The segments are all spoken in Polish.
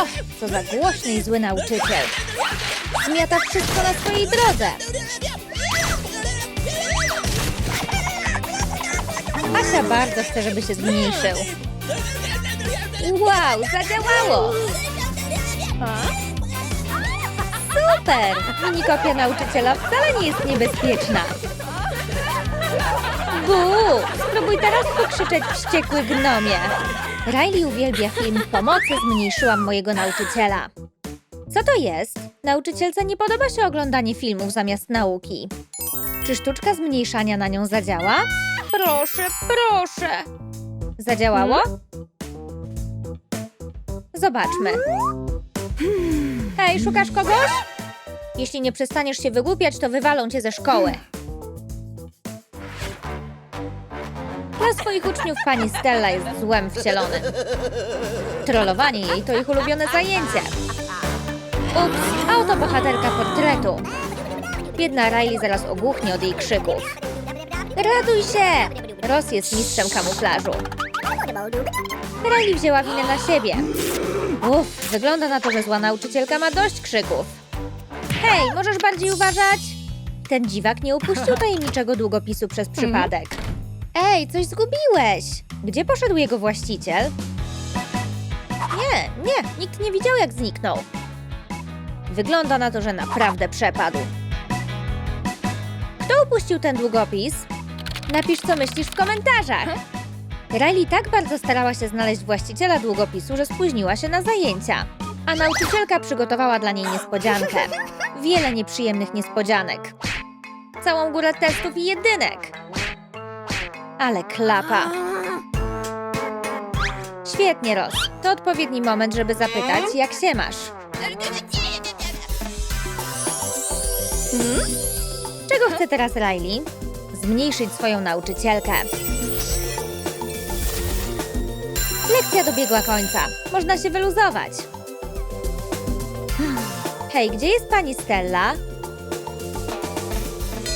Och, co za głośny i zły nauczyciel. Zmiata wszystko na swojej drodze. Asia bardzo chce, żeby się zmniejszył. Wow, zadziałało! Super! Mini kopia nauczyciela wcale nie jest niebezpieczna. Bu! Spróbuj teraz pokrzyczeć wściekły gnomie. Riley uwielbia film Pomocy zmniejszyłam mojego nauczyciela. Co to jest? Nauczycielce nie podoba się oglądanie filmów zamiast nauki. Czy sztuczka zmniejszania na nią zadziała? Proszę, proszę! Zadziałało? Zobaczmy. Hej, szukasz kogoś? Jeśli nie przestaniesz się wygłupiać, to wywalą cię ze szkoły. Dla swoich uczniów pani Stella jest złem wcielonym. Trollowanie jej to ich ulubione zajęcie. Ups, autobohaterka portretu. Biedna Riley zaraz ogłuchnie od jej krzyków. Raduj się! Ross jest mistrzem kamuflażu. Riley wzięła winę na siebie. Uff, wygląda na to, że zła nauczycielka ma dość krzyków. Hej, możesz bardziej uważać? Ten dziwak nie upuścił tajemniczego długopisu przez przypadek. Ej, coś zgubiłeś! Gdzie poszedł jego właściciel? Nie, nie, nikt nie widział jak zniknął. Wygląda na to, że naprawdę przepadł. Kto upuścił ten długopis? Napisz, co myślisz w komentarzach. Riley tak bardzo starała się znaleźć właściciela długopisu, że spóźniła się na zajęcia. A nauczycielka przygotowała dla niej niespodziankę. Wiele nieprzyjemnych niespodzianek. Całą górę testów i jedynek. Ale klapa. Świetnie, Ros. To odpowiedni moment, żeby zapytać, jak się masz. Hmm? Czego chce teraz Riley? Zmniejszyć swoją nauczycielkę. Lekcja dobiegła końca. Można się wyluzować. Hej, gdzie jest pani Stella?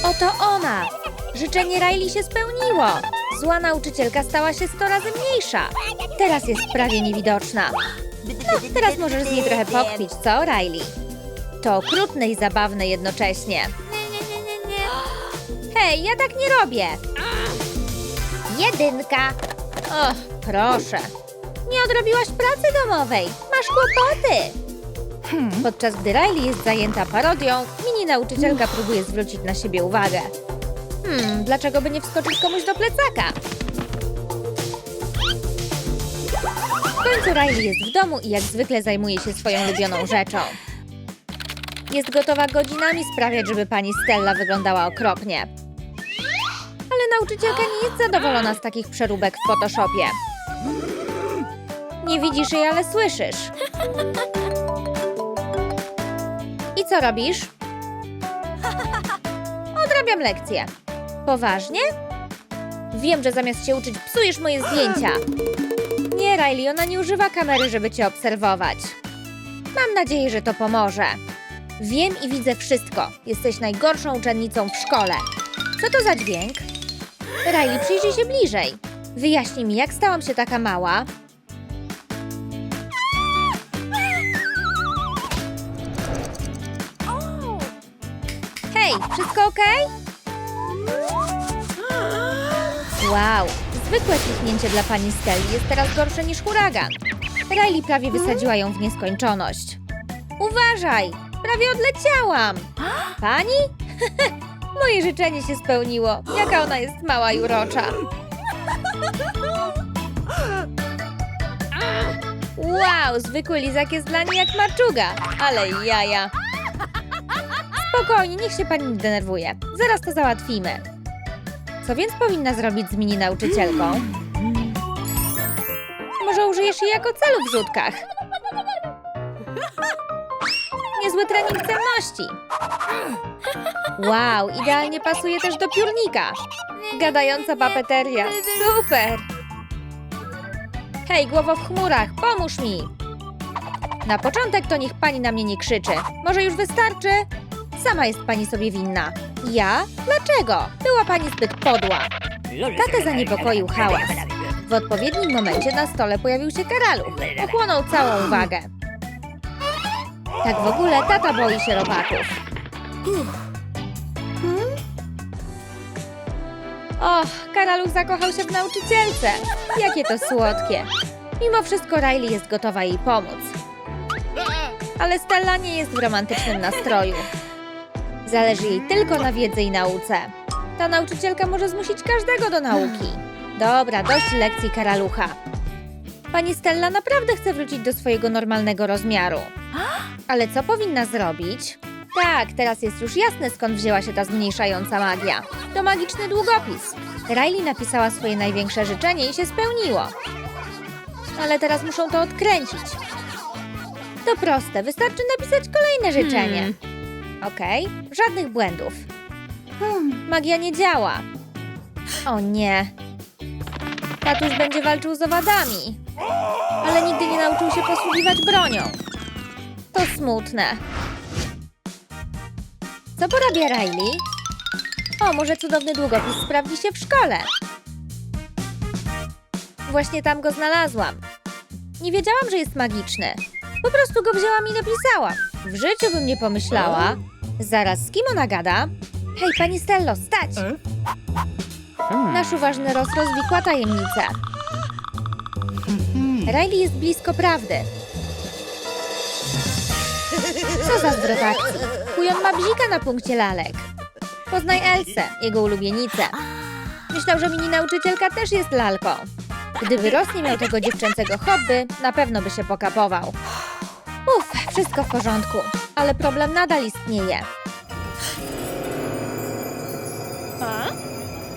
Oto ona! Życzenie Riley się spełniło. Zła nauczycielka stała się 100 razy mniejsza. Teraz jest prawie niewidoczna. No, teraz możesz z niej trochę pokpić, co, Riley? To okrutne i zabawne jednocześnie. Hej, ja tak nie robię. Jedynka. Och, proszę. Nie odrobiłaś pracy domowej. Masz kłopoty. Podczas gdy Riley jest zajęta parodią, mini nauczycielka próbuje zwrócić na siebie uwagę. Hmm, dlaczego by nie wskoczyć komuś do plecaka? W końcu Riley jest w domu i jak zwykle zajmuje się swoją ulubioną rzeczą. Jest gotowa godzinami sprawiać, żeby pani Stella wyglądała okropnie. Ale nauczycielka nie jest zadowolona z takich przeróbek w Photoshopie. Nie widzisz jej, ale słyszysz. I co robisz? Odrabiam lekcję. Poważnie? Wiem, że zamiast się uczyć, psujesz moje zdjęcia. Nie, Riley, ona nie używa kamery, żeby cię obserwować. Mam nadzieję, że to pomoże. Wiem i widzę wszystko. Jesteś najgorszą uczennicą w szkole. Co to za dźwięk? Riley, przyjrzyj się bliżej. Wyjaśnij mi, jak stałam się taka mała. Hej, wszystko ok? Wow, zwykłe kliknięcie dla pani Steli jest teraz gorsze niż huragan. Riley prawie wysadziła ją w nieskończoność. Uważaj, prawie odleciałam. Pani? Moje życzenie się spełniło. Jaka ona jest mała i urocza. Wow, zwykły lizak jest dla niej jak maczuga, ale jaja. Spokojnie, niech się pani nie denerwuje. Zaraz to załatwimy. Co więc powinna zrobić z mini nauczycielką? Może użyjesz jej jako celu w rzutkach? Niezły trening celności. Wow, idealnie pasuje też do piórnika. Gadająca papeteria. Super! Hej, głowo w chmurach, pomóż mi! Na początek to niech pani na mnie nie krzyczy. Może już wystarczy? Sama jest pani sobie winna. Ja? Dlaczego? Była pani zbyt podła. Tatę zaniepokoił hałas. W odpowiednim momencie na stole pojawił się karaluch. Ochłonął całą uwagę. Tak w ogóle tata boi się robaków. Och, Karaluch zakochał się w nauczycielce. Jakie to słodkie. Mimo wszystko Riley jest gotowa jej pomóc. Ale Stella nie jest w romantycznym nastroju. Zależy jej tylko na wiedzy i nauce. Ta nauczycielka może zmusić każdego do nauki. Dobra, dość lekcji Karalucha. Pani Stella naprawdę chce wrócić do swojego normalnego rozmiaru. Ale co powinna zrobić? Tak, teraz jest już jasne skąd wzięła się ta zmniejszająca magia. To magiczny długopis. Riley napisała swoje największe życzenie i się spełniło. Ale teraz muszą to odkręcić. To proste, wystarczy napisać kolejne życzenie. Okej, żadnych błędów. Magia nie działa. O nie. Tatuś będzie walczył z owadami. Ale nigdy nie nauczył się posługiwać bronią. To smutne. Co porabia Riley? O, może cudowny długopis sprawdzi się w szkole. Właśnie tam go znalazłam. Nie wiedziałam, że jest magiczny. Po prostu go wzięłam i napisałam. W życiu bym nie pomyślała. Zaraz, z kim ona gada? Hej, pani Stello, stać! Nasz uważny Ross rozwikła tajemnicę. Riley jest blisko prawdy. Co za zwrot akcji? Kujon ma bzika na punkcie lalek. Poznaj Elsę, jego ulubienicę. Myślał, że mini nauczycielka też jest lalką. Gdyby Ross nie miał tego dziewczęcego hobby, na pewno by się pokapował. Uff, wszystko w porządku, ale problem nadal istnieje.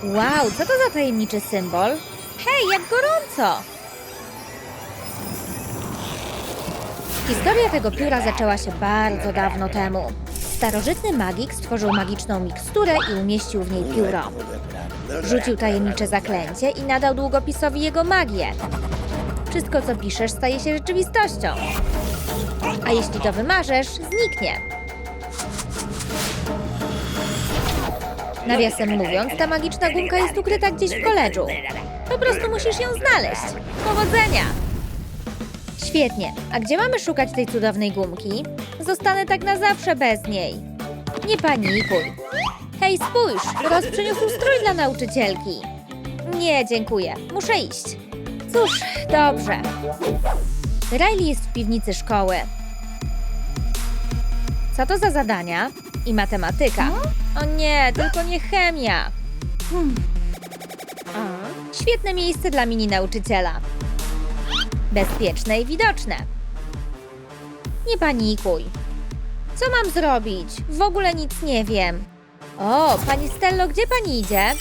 Wow, co to za tajemniczy symbol? Hej, jak gorąco! Historia tego pióra zaczęła się bardzo dawno temu. Starożytny magik stworzył magiczną miksturę i umieścił w niej pióro. Rzucił tajemnicze zaklęcie i nadał długopisowi jego magię. Wszystko, co piszesz, staje się rzeczywistością. A jeśli to wymarzesz, zniknie. Nawiasem mówiąc, ta magiczna gumka jest ukryta gdzieś w koledżu. Po prostu musisz ją znaleźć. Powodzenia! Świetnie. A gdzie mamy szukać tej cudownej gumki? Zostanę tak na zawsze bez niej. Nie panikuj. Hej, spójrz! Roz przyniósł strój dla nauczycielki. Nie, dziękuję. Muszę iść. Cóż, dobrze. Riley jest w piwnicy szkoły. Co to za zadania? I matematyka. O nie, tylko nie chemia. Świetne miejsce dla mini nauczyciela. Bezpieczne i widoczne. Nie panikuj. Co mam zrobić? W ogóle nic nie wiem. O, pani Stello, gdzie pani idzie?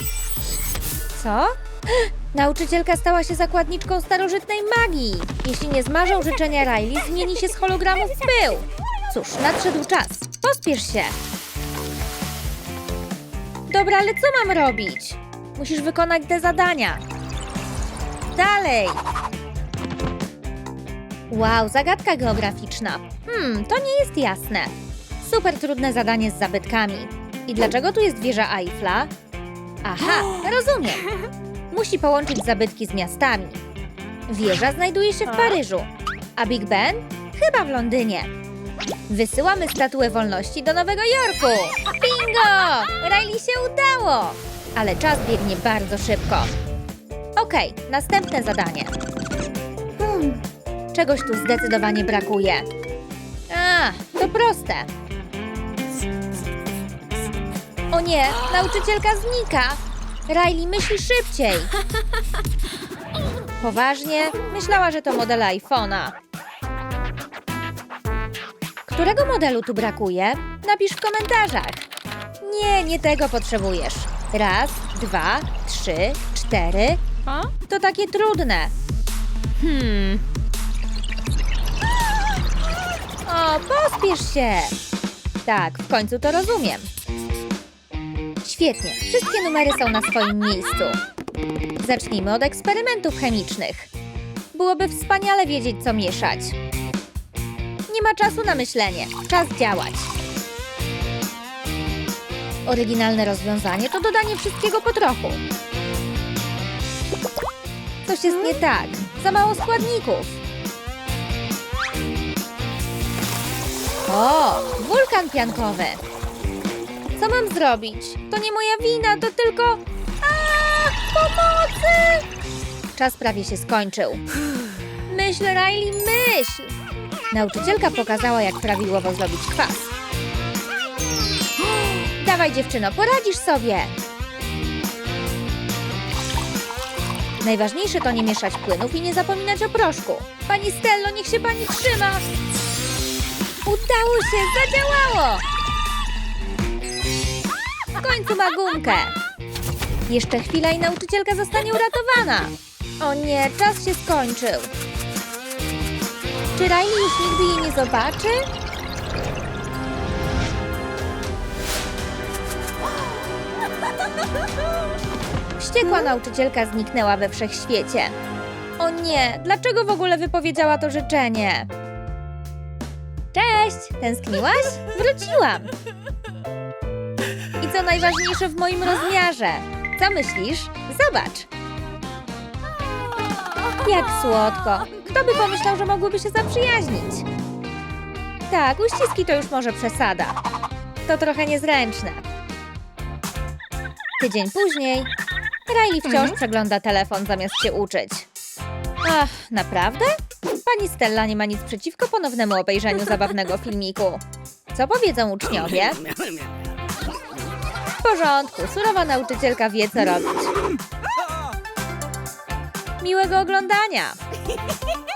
Co? Nauczycielka stała się zakładniczką starożytnej magii. Jeśli nie zmarzą życzenia Riley, zmieni się z hologramu w pył. Cóż, nadszedł czas. Pospiesz się. Dobra, ale co mam robić? Musisz wykonać te zadania. Dalej. Wow, zagadka geograficzna. Hmm, to nie jest jasne. Super trudne zadanie z zabytkami. I dlaczego tu jest wieża Eiffla? Aha, rozumiem. Musi połączyć zabytki z miastami. Wieża znajduje się w Paryżu, a Big Ben? Chyba w Londynie. Wysyłamy statuę wolności do Nowego Jorku. Bingo! Riley się udało! Ale czas biegnie bardzo szybko. Okej, następne zadanie. Hmm, czegoś tu zdecydowanie brakuje. A, to proste. O nie, nauczycielka znika. Riley myśli szybciej. Poważnie? Myślała, że to model iPhone'a. Którego modelu tu brakuje? Napisz w komentarzach. Nie, nie tego potrzebujesz. Raz, dwa, trzy, cztery. To takie trudne. Hmm. O, pospiesz się! Tak, w końcu to rozumiem. Świetnie, wszystkie numery są na swoim miejscu. Zacznijmy od eksperymentów chemicznych. Byłoby wspaniale wiedzieć, co mieszać. Nie ma czasu na myślenie, czas działać. Oryginalne rozwiązanie to dodanie wszystkiego po trochu. Coś jest nie tak, za mało składników. O, wulkan piankowy. Co mam zrobić? To nie moja wina, to tylko... A, pomocy! Czas prawie się skończył. Myśl, Riley, myśl! Nauczycielka pokazała, jak prawidłowo zrobić kwas. Dawaj, dziewczyno, poradzisz sobie! Najważniejsze to nie mieszać płynów i nie zapominać o proszku. Pani Stello, niech się pani trzyma! Udało się, zadziałało! W końcu ma gumkę. Jeszcze chwila i nauczycielka zostanie uratowana. O nie, czas się skończył. Czy Riley już nigdy jej nie zobaczy? Wściekła nauczycielka zniknęła we wszechświecie. O nie, dlaczego w ogóle wypowiedziała to życzenie? Cześć, tęskniłaś? Wróciłam. I co najważniejsze w moim rozmiarze? Co myślisz? Zobacz. Jak słodko. Kto by pomyślał, że mogłyby się zaprzyjaźnić? Tak, uściski to już może przesada. To trochę niezręczne. Tydzień później Riley wciąż przegląda telefon zamiast się uczyć. Ach, naprawdę? Pani Stella nie ma nic przeciwko ponownemu obejrzeniu zabawnego filmiku. Co powiedzą uczniowie? W porządku, surowa nauczycielka wie co robić. Miłego oglądania!